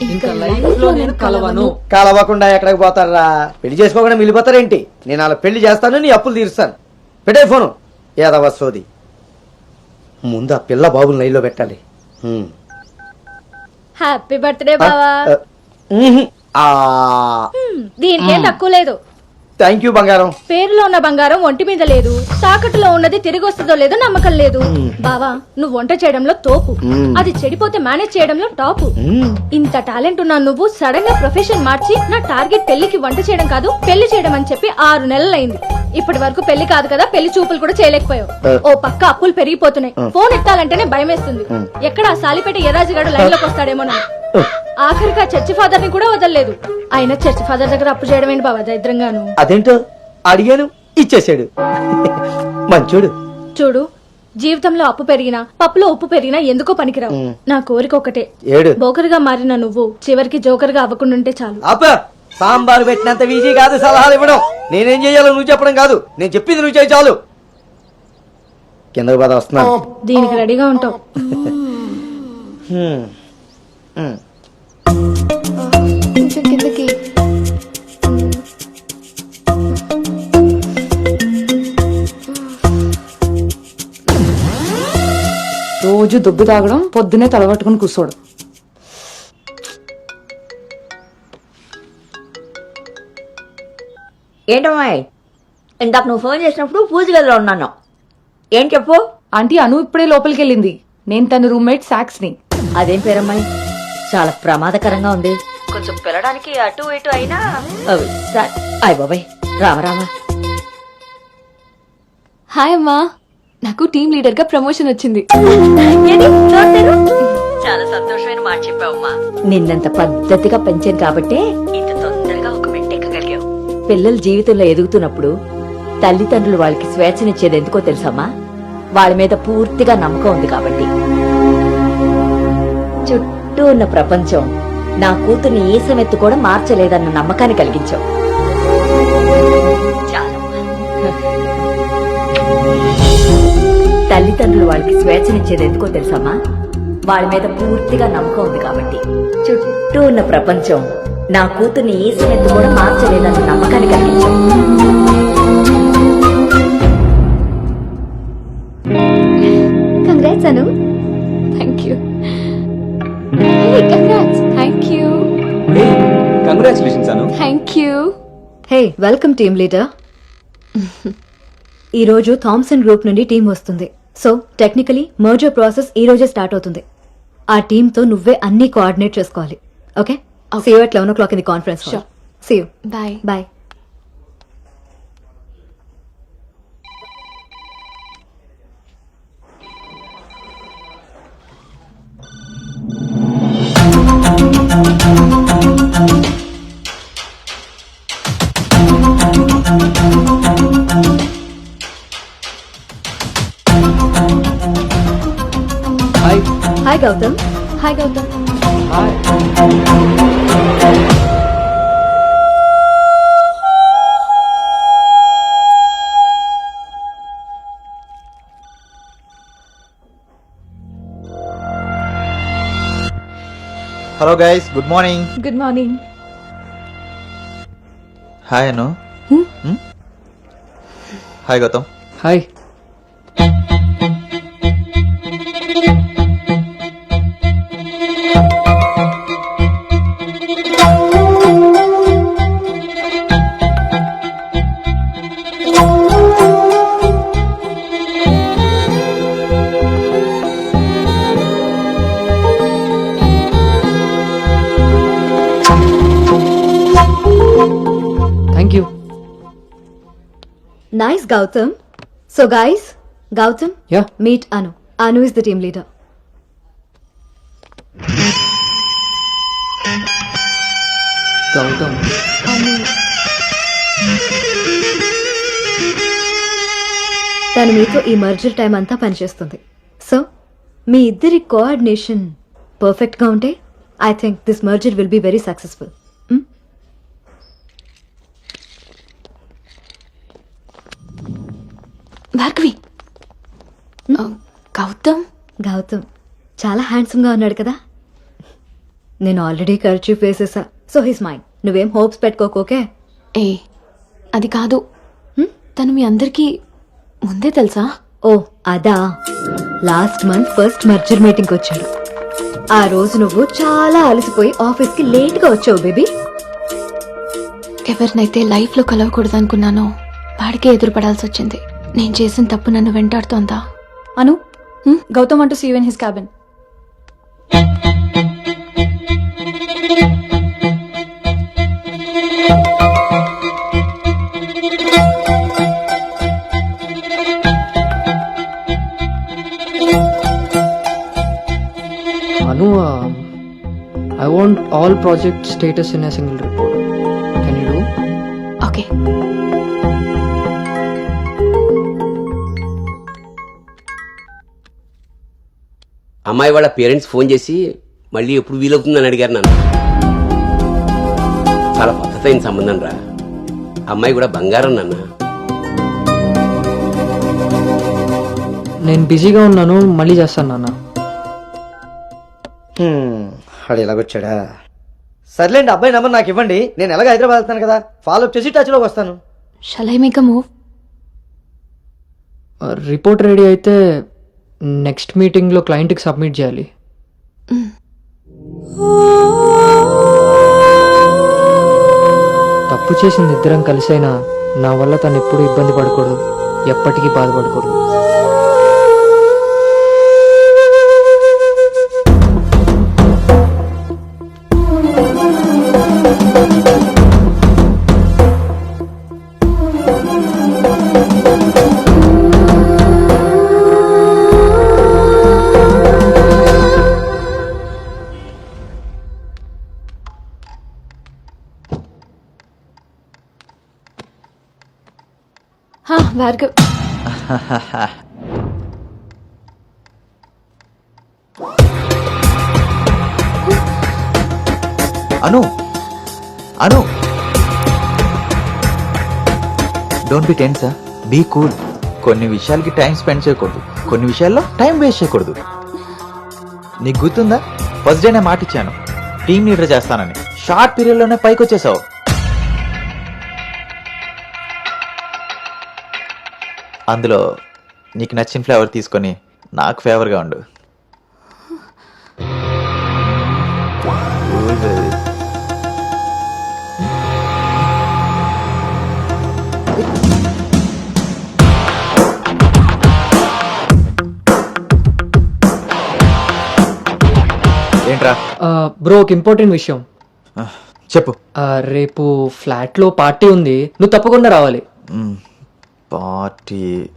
ఇంకా లైఫ్లో నేను కలవను. కలవకుండా ఎక్కడికి పోతారా? పెళ్ళి చేసుకోకుండా మిగిలిపోతారేంటి? నేను అలా పెళ్ళి చేస్తాను నీ అప్పులు తీరుస్తాను. పెట్టే ఫోను. ఏదవ సోది. ముందు ఆ పిల్ల బాబుని లైన్లో పెట్టాలి. హ్మ్. హ్యాపీ బర్త్డే బావా. ఆ, ఉహు. ఆ. దీనికి ఏం తక్కువ లేదు. థ్యాంక్ యూ బంగారం. పేరులో ఉన్న బంగారం ఒంటి మీద లేదు. తాకట్టులో ఉన్నది తిరిగి వస్తుందో లేదో నమ్మకం లేదు. బావా నువ్వు వంట చేయడంలో తోపు. మ్మ్. అది చెడిపోతే మేనేజ్ చేయడంలో టాపు. మ్మ్. ఇంత టాలెంట్ ఉన్న నువ్వు సడన్గా ప్రొఫెషన్ మార్చి నా టార్గెట్ పెళ్ళికి వంట చేయడం కాదు పెళ్ళి చేయడం అని చెప్పి ఆరు నెలలైంది. ఇప్పటి వరకు పెళ్ళి కాదు కదా పెళ్ళి చూపులు కూడా చేయలేకపోయావు. ఓ పక్క అప్పులు పెరిగిపోతున్నాయి. ఫోన్ ఎత్తాలంటేనే భయం వేస్తుంది ఎక్కడ ఆ సాలిపేట ఎరాజుగాడు లైన్లోకి వస్తాడేమో ఆఖరికి ఆ చర్చి ఫాదర్ని కూడా వదలలేదు. ఆయన చర్చి ఫాదర్ దగ్గర అప్పు చేయడం ఏంటి బాబా దరిద్రంగాను? అదేంటో అడిగాను ఇచ్చేసాడు. మంచోడు. చూడు జీవితంలో అప్పు పెరిగినా పప్పులో ఉప్పు పెరిగినా ఎందుకో పనికిరావు. నా కోరిక ఒకటే. ఏడు. బోకర్గా మారిన నువ్వు చివరికి జోకర్గా అవ్వకుండా ఉంటే చాలు సాంబారు పెట్టినంత ఈజీ కాదు సలహాలు ఇవ్వడం. నేనేం చేయాలో నువ్వు చెప్పడం కాదు. నేను చెప్పింది నువ్వు చేయి చాలు. కిందకు పద వస్తున్నాను. దీనికి రెడీగా ఉంటావు. రోజు దుబ్బి తాగడం పొద్దునే తలబట్టుకుని కూర్చోడు ఏంటమ్మాయి ఇందాక నువ్వు ఫోన్ చేసినప్పుడు పూజ గదిలో ఉన్నాను. ఏం చెప్పు? ఆంటీ అను ఇప్పుడే లోపలికి వెళ్ళింది నేను తన రూమ్మేట్ సాక్స్ని అదేం పేరమ్మాయి? చాలా ప్రమాదకరంగా ఉంది. కొంచెం పిల్లడానికి అటు ఇటు అయినా. అవి, సరే. అయ్ బాబాయ్. రామ రామ. హాయ్ అమ్మా. నాకు టీమ్ లీడర్గా ప్రమోషన్ వచ్చింది. ఏది? నోరు తెరు. చాలా సంతోషమైన మాట చెప్పావమ్మా. నిన్నంత పద్ధతిగా పెంచాను కాబట్టే ఇంత తొందరగా ఒక మెట్టెక్కగలిగావు పిల్లలు జీవితంలో ఎదుగుతున్నప్పుడు తల్లిదండ్రులు వాళ్ళకి స్వేచ్ఛనిచ్చేది ఎందుకో తెలుసమ్మా వాళ్ళ మీద పూర్తిగా నమ్మకం ఉంది కాబట్టి. చుట్టూ ఉన్న ప్రపంచం నా కూతుర్ని ఏ సమెత్తు కూడా మార్చలేదన్న నమ్మకాన్ని కలిగించావు. వాళ్ళకి స్వేచ్ఛనిచ్చేది ఎందుకో తెలుసమ్మా వాళ్ళ మీద పూర్తిగా నమ్మకం ఉంది కాబట్టి. చుట్టూ ఉన్న ప్రపంచం నా కూతుర్ని ఏ సమయంలో కూడా మార్చలేదన్న నమ్మకాన్ని కలిగించాం congrats Anu thank you congrats thank you congratulations Anu thank you hey welcome team leader ఈ రోజు థామ్సన్ గ్రూప్ నుండి టీం వస్తుంది. సో టెక్నికలీ మర్జర్ ప్రాసెస్ ఈ రోజే స్టార్ట్ అవుతుంది. ఆ టీమ్తో నువ్వే అన్ని కోఆర్డినేట్ చేసుకోవాలి. Okay see you at eleven o'clock in the conference Sure. See you bye bye Gautam. Hi Gautam. Hello guys good morning good morning hi Anu hi Gautam hi nice Gautam so guys Gautam yeah meet Anu Anu is the team leader Gautam తను మీతో ఈ merger time అంతా పనిచేస్తుంది. So మీ ఇద్దరి coordination పర్ఫెక్ట్గా ఉంటే I think this merger will be very successful Bhargavi. Gautam? Gautam. చాలా హ్యాండ్సమ్గా ఉన్నాడు కదా. నేను ఆల్రెడీ ఖర్చు వేసేసా సో హిస్ మైండ్. నువ్వేం హోప్స్ పెట్టుకోకు ఓకే? ఏ అది కాదు? తను మీ అందరికీ ముందే తెలుసా? ఓ అదా. Last month first merger meeting వచ్చాడు. ఆ రోజు నువ్వు చాలా అలసిపోయి ఆఫీస్కి లేట్గా వచ్చావు బేబీ. ఎవరినైతే లైఫ్లో కలవకూడదు అనుకున్నానో వాడికే ఎదురుపడాల్సి వచ్చింది. నేను చేసిన తప్పు నన్ను వెంటాడుతోందా? అను? గౌతమ్ అంటూ seven his cabin. Anu I want all project status in a single room అమ్మాయి వాళ్ళ పేరెంట్స్ ఫోన్ చేసి మళ్ళీ ఎప్పుడు వీలవుతుందని అడిగారు నన్ను. చాలా పద్ధతైన సంబంధం రా. అమ్మాయి కూడా బంగారం నాన్న. నేను బిజీగా ఉన్నాను మళ్ళీ చేస్తాను నాన్న. హ్మ్, వాడు ఎలాగొచ్చాడా? సర్లేండి అబ్బాయి నెంబర్ నాకు ఇవ్వండి. నేను ఎలాగ హైదరాబాద్ వెళ్తాను కదా ఫాలో అప్ చేసి టచ్లోకి వస్తాను. Shall I make a move report ready అయితే నెక్స్ట్ మీటింగ్లో క్లయింట్కి సబ్మిట్ చేయాలి. తప్పు చేసింది ఇద్దరం కలిసైనా నా వల్ల తను ఎప్పుడు ఇబ్బంది పడకూడదు. ఎప్పటికీ బాధపడకూడదు. Bhargav Anu Anu. Don't be tense be cool కొన్ని విషయాలకి టైం స్పెండ్ చేయకూడదు. కొన్ని విషయాల్లో టైం వేస్ట్ చేయకూడదు. నీకు గుర్తుందా? ఫస్ట్ డే నేను మాట ఇచ్చాను. టీం లీడర్ చేస్తానని. షార్ట్ పీరియడ్లోనే పైకి వచ్చేసావు అందులో నీకు నచ్చిన ఫ్లేవర్ తీసుకొని నాకు ఫేవర్గా ఉండు. ఏంట్రా? బ్రో ఒక ఇంపార్టెంట్ విషయం. చెప్పు. ఆ, రేపు ఫ్లాట్లో పార్టీ ఉంది. నువ్వు తప్పకుండా రావాలి. మ్, పార్టీ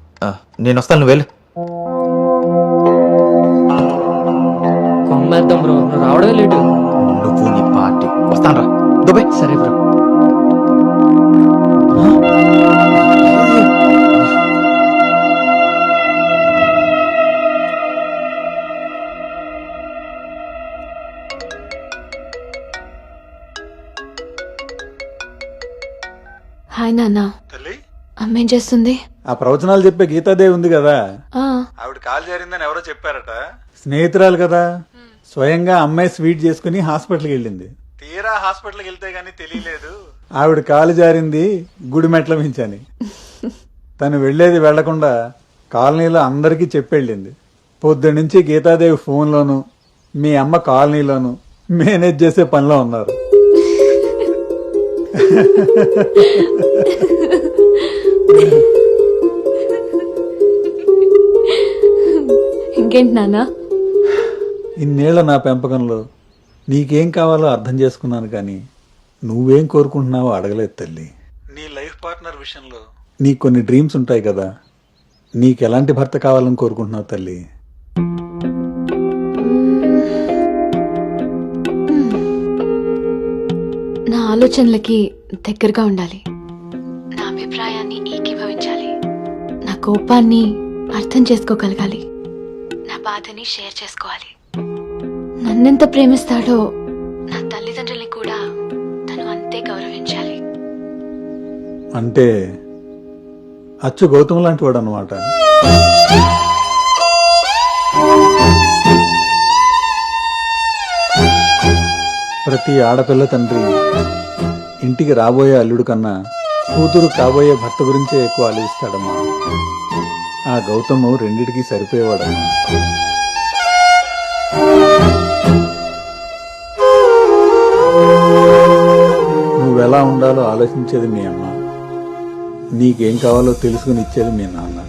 నేను వస్తాను నువ్వు వెళ్ళు. కొమ్మేద్దాం బ్రో. నువ్వు రావడమే లేటు. నువ్వు నీ పార్టీ. వస్తాను రా. దుబాయ్. సరే బ్రో. హాయ్ నాన్న. అమ్మేం చేస్తుంది? ఆ ప్రవచనాలు చెప్పే గీతాదేవి ఉంది కదా. ఆ, ఆవిడ కాల్ జారిందని ఎవరో చెప్పారట. స్నేహితురాలు కదా. స్వయంగా అమ్మాయి స్వీట్ చేసుకుని హాస్పిటల్కి వెళ్ళింది. తీరా హాస్పిటల్కి వెళ్తే గానీ తెలియలేదు. ఆవిడ కాలు జారింది గుడి మెట్ల మించని. తను వెళ్ళేది వెళ్ళకుండా కాలనీలో అందరికీ చెప్పెళ్ళింది. పొద్దు నుంచి గీతాదేవి ఫోన్లోను మీ అమ్మ కాలనీలోను మేనేజ్ చేసే పనిలో ఉన్నారు. ఇంకేంటి నాన్న? ఇన్నేళ్ళ నా పెంపకంలో నీకేం కావాలో అర్థం చేసుకున్నాను కానీ నువ్వేం కోరుకుంటున్నావో అడగలేదు తల్లి. నీ లైఫ్ పార్ట్నర్ విషయంలో నీకు కొన్ని డ్రీమ్స్ ఉంటాయి కదా. నీకు ఎలాంటి భర్త కావాలని కోరుకుంటున్నావు తల్లి? ఆలోచనలకి దగ్గరగా ఉండాలి. నా అభిప్రాయాన్ని ఏకీభవించాలి. నా కోపాన్ని అర్థం చేసుకోగలగాలి. నా బాధని షేర్ చేసుకోవాలి. నన్నెంత ప్రేమిస్తాడో నా తల్లిదండ్రుల్ని కూడా తను అంతే గౌరవించాలి. అంటే అచ్చు గౌతమ్ లాంటి వాడు అనమాట ప్రతి ఆడపిల్ల తండ్రి ఇంటికి రాబోయే అల్లుడు కన్నా కూతురు కాబోయే భర్త గురించే ఎక్కువ ఆలోచిస్తాడమ్మా. ఆ గౌతము రెండిటికి సరిపోయేవాడమ్మా. నువ్వెలా ఉండాలో ఆలోచించేది మీ అమ్మ. నీకేం కావాలో తెలుసుకుని ఇచ్చేది మీ నాన్న.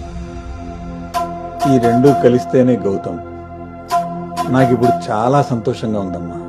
ఈ రెండూ కలిస్తేనే గౌతమ్. నాకిప్పుడు చాలా సంతోషంగా ఉందమ్మా.